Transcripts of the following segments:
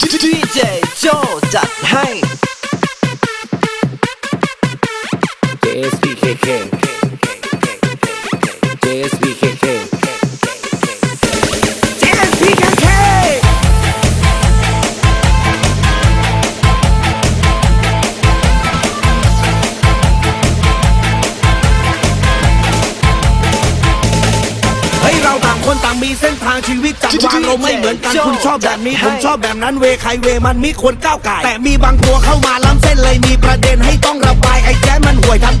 ดีเจโจจัดให้ JSBKK JSBKK คนต่างมีเส้นทางชีวิตจังหวะเราไม่เหมือนกันคุณชอบแบบนี้ผมชอบแบบนั้นเวใครเวมันมีควรก้าวไก่แต่มีบางตัวเข้ามาล้ำเส้นเลยมีประเด็นให้ต้องระบายไอ้แจ๊สมันห่วยทำแต่เพลง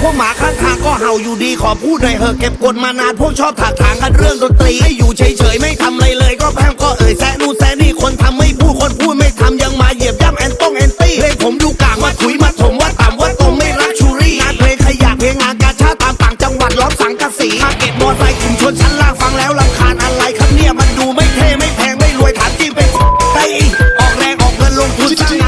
พวกหมาข้างทางก็เห่าอยู่ดีขอพูดหน่อยเหอะเก็บกดมานานพวกชอบถากถางกันเรื่องดนตรีให้อยู่เฉยๆไม่ทำอะไรเลยก็แพร่งก็เอ่ยแซะนู่นแซะนี่คนทำไม่พูดคนพูดไม่ทำยังมาเหยียบย่ำแอนต้องแอนตี้เพลงผมดูกลางว่าถุยมาถมว่าต่ำว่าตรงไม่รักชูรี่งานเพลงขยะเพลงงานกาชาตามต่างจังหวัดล้อมสังกะสีมาเก็ตมอไซค์ชุมชนชั้นล่างฟังแล้วลำคาญอะไรครับเนี่ยมันดูไม่เท่ไม่แพงไม่รวยถามจริงเป็นไอ้ออกแรงออกเงินลงทุนสร้าง